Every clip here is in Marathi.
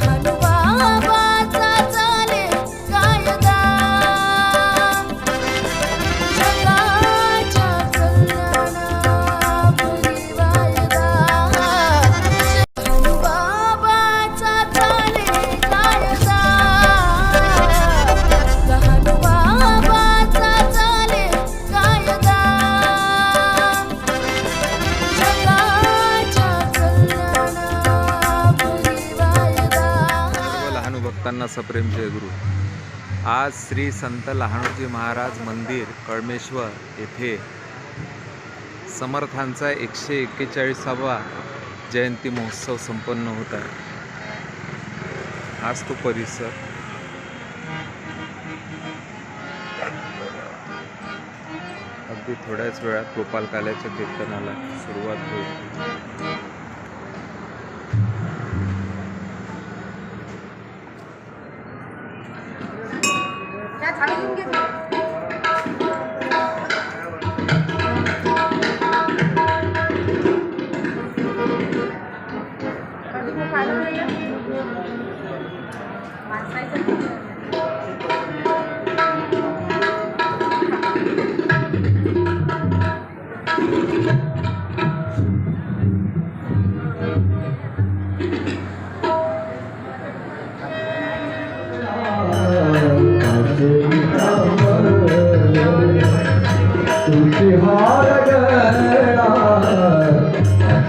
लहान सप्रेम जय गुरु आज श्री संत लहानोजी महाराज मंदिर कळमेश्वर येथे समर्थांचा एकशे एक्केचाळीसावा जयंती महोत्सव संपन्न होत आहे. आज तो परिसर अगदी थोड्याच वेळात गोपालकाल्याच्या कीर्तनाला सुरुवात होईल. 나 잘생겨서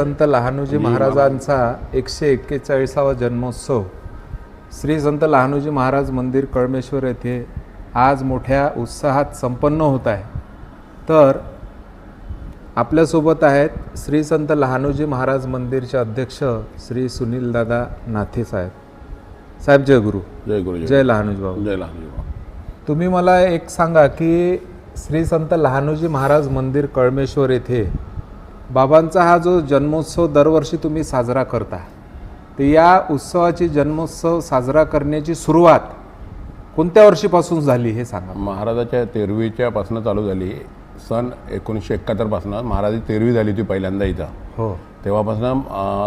संत लहानूजी महाराजांचा एकशे एक्केचाळीसावा जन्मोत्सव. श्री संत लहानूजी महाराज मंदिर कळमेश्वर येथे आज मोठ्या उत्साहात संपन्न होत आहे. तर आपल्यासोबत आहेत श्री संत लहानूजी महाराज मंदिरचे अध्यक्ष श्री सुनील दादा नाथे साहेब. साहेब जय गुरु जय गुरु. जय लहानूजी बाबू. जय लहानजी बाबा. तुम्ही मला एक सांगा की श्री संत लहानूजी महाराज मंदिर कळमेश्वर येथे बाबांचा हा जो जन्मोत्सव दरवर्षी तुम्ही साजरा करता तर या उत्सवाची जन्मोत्सव साजरा करण्याची सुरुवात कोणत्या वर्षीपासून झाली हे सांगा. महाराजाच्या तेरवीच्या पासून चालू झाली. सन एकोणीसशे एकाहत्तरपासून महाराजाची तेरवी झाली होती पहिल्यांदा इथं. हो. तेव्हापासून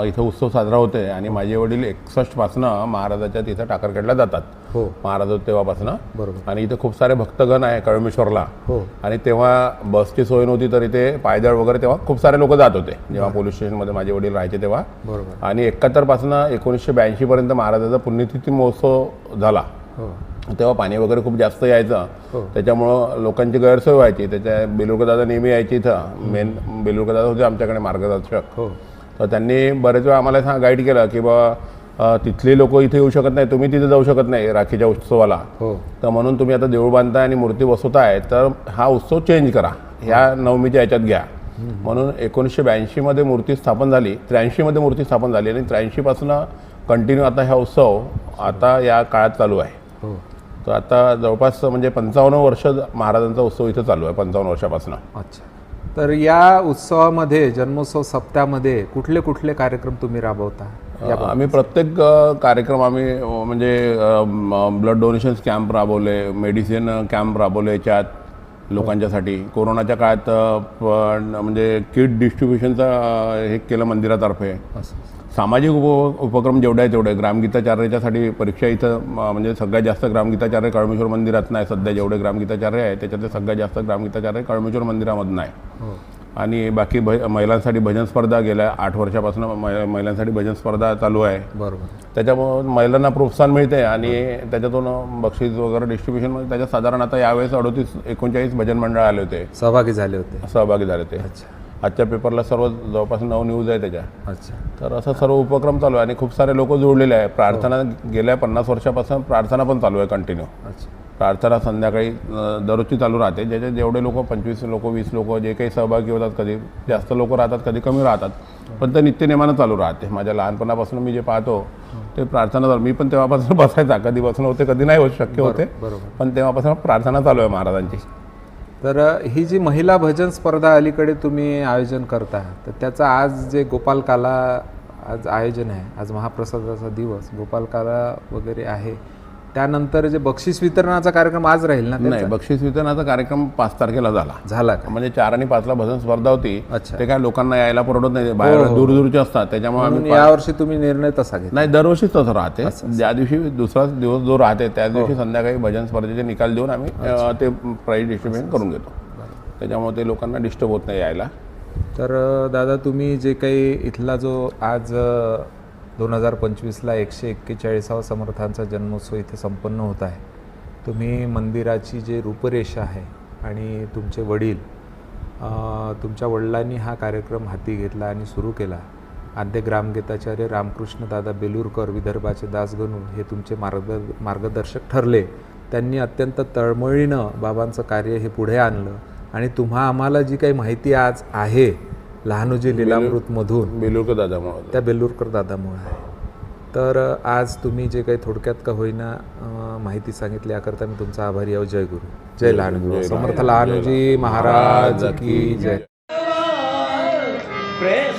इथं उत्सव साजरा होते आणि माझे वडील एकसष्टपासनं महाराजाच्या तिथं टाकरखेडला जातात. हो. महाराज तेव्हापासून. बरोबर. आणि इथं खूप सारे भक्तगण आहे कळमेश्वरला. हो. आणि तेव्हा बसची सोय नव्हती तर इथे पायदळ वगैरे तेव्हा खूप सारे लोक जात होते. जेव्हा पोलीस स्टेशनमध्ये माझे वडील राहायचे तेव्हा. बरोबर. आणि एकाहत्तरपासून एकोणीसशे ब्याऐंशीपर्यंत महाराजाचा पुण्यतिथी महोत्सव झाला. हो. तेव्हा पाणी वगैरे खूप जास्त यायचं. हो. त्याच्यामुळं लोकांची गैरसोय व्हायची. त्याच्या बेलुरकदादा नेहमी यायची इथं. मेन बेलुरकदादा होते आमच्याकडे मार्गदर्शक. हो. तर त्यांनी बरेच वेळा आम्हाला सांग गाईड केलं की बा तिथले लोक इथे येऊ शकत नाही तुम्ही तिथे जाऊ शकत नाही राखीच्या उत्सवाला. हो. तर म्हणून तुम्ही आता देऊळ बांधताय आणि मूर्ती बसवताय तर हा उत्सव चेंज करा. ह्या नवमीच्या याच्यात घ्या. म्हणून एकोणीसशे ब्याऐंशीमध्ये मूर्ती स्थापन झाली. त्र्याऐंशीमध्ये मूर्ती स्थापन झाली आणि त्र्याऐंशीपासून कंटिन्यू आता हा उत्सव आता या काळात चालू आहे. तर आता जवळपास म्हणजे पंचावन्न वर्ष महाराजांचा उत्सव इथं चालू आहे पंचावन्न वर्षापासून. अच्छा. तर या उत्सवामध्ये जन्मोत्सव सप्त्यामध्ये कुठले कुठले कार्यक्रम तुम्ही राबवता. आम्ही प्रत्येक कार्यक्रम आम्ही म्हणजे ब्लड डोनेशन कॅम्प राबवले मेडिसिन कॅम्प राबवले याच्यात लोकांच्यासाठी. कोरोनाच्या काळात म्हणजे किट डिस्ट्रीब्युशनचा हे केलं मंदिरातर्फे. सामाजिक उप उपक्रम जेवढे आहे तेवढे ग्रामगीताचार्याच्यासाठी परीक्षा इथं म्हणजे सगळ्यात जास्त ग्रामगीताचार्य कळमेश्वर मंदिरात नाही सध्या जेवढे ग्रामगीताचार्य आहे त्याच्यातले सगळ्यात जास्त ग्रामगीताचार्य कळमेश्वर मंदिरामधून आहे. हो. आणि बाकी भ महिलांसाठी भजन स्पर्धा गेल्या आठ वर्षापासून महिलांसाठी भजन स्पर्धा चालू आहे. बरोबर. त्याच्यामुळं महिलांना प्रोत्साहन मिळते आणि त्याच्यातून बक्षीस वगैरे डिस्ट्रीब्युशन त्याच्यात साधारण आता यावेळेस अडोतीस एकोणचाळीस भजन मंडळ आले होते. सहभागी झाले होते. सहभागी झाले ते अच्छा. आजच्या पेपरला सर्व जवळपास नऊ न्यूज आहे त्याच्या. अच्छा. तर असं सर्व उपक्रम चालू आहे आणि खूप सारे लोक जोडलेले आहे प्रार्थना गेल्या पन्नास वर्षापासून प्रार्थना पण चालू आहे कंटिन्यू अच्छा. प्रार्थना संध्याकाळी दररोजची चालू राहते. ज्याच्यात जेवढे लोक पंचवीस लोक वीस लोक जे काही सहभागी होतात कधी जास्त लोक राहतात कधी कमी राहतात. पण ते नित्यनेमानं चालू राहते. माझ्या लहानपणापासून मी जे पाहतो ते प्रार्थना चालू मी पण तेव्हापासून बसायचा. कधी बसणं होते कधी नाही होत शक्य होते. पण तेव्हापासून प्रार्थना चालू आहे महाराजांची. तर ही जी महिला भजन स्पर्धा अलीकडे तुम्ही आयोजन करता तर त्याचा आज जे गोपालकाला आज आयोजन आहे आज महाप्रसादाचा दिवस गोपालकाला वगैरे आहे त्यानंतर जे बक्षीस वितरणाचा कार्यक्रम आज राहील ना नाही बक्षीस वितरणाचा कार्यक्रम पाच तारखेला झाला. झाला का? म्हणजे चार आणि पाचला भजन स्पर्धा होती. अच्छा. ते काय लोकांना यायला परवडत नाही बाहेर दूरदूरचे असतात त्याच्यामुळे यावर्षी तुम्ही निर्णय तसा घेतला. नाही दरवर्षीच तसं राहते. ज्या दिवशी दुसरा दिवस जो राहते त्या हो. दिवशी संध्याकाळी भजन स्पर्धेचे निकाल देऊन आम्ही ते प्राईज डिस्ट्रीब्युशन करून घेतो. त्याच्यामुळे ते लोकांना डिस्टर्ब होत नाही यायला. तर दादा तुम्ही जे काही इथला जो आज दोन हजार पंचवीसला एकशे एक्केचाळीसावा समर्थांचा जन्मोत्सव इथे संपन्न होत आहे. तुम्ही मंदिराची जे रूपरेषा आहे आणि तुमचे वडील तुमच्या वडिलांनी हा कार्यक्रम हाती घेतला आणि सुरू केला. आद्य ग्रामगीताचार्य रामकृष्ण दादा बेलूरकर विदर्भाचे दासगणू हे तुमचे मार्ग मार्गदर्शक ठरले. त्यांनी अत्यंत तळमळीनं बाबांचं कार्य हे पुढे आणलं. आणि तुम्हा आम्हाला जी काही माहिती आज आहे लहानोजी लीलामृतमधून बेलुरकर दादामुळे. त्या बेलूरकर दादामुळे आहे. तर आज तुम्ही जे काही थोडक्यात का होईना माहिती सांगितली याकरता मी तुमचा आभारी आहो जय गुरु. जय लहानगुरु समर्थ लहानोजी. महाराज की जय. प्रेम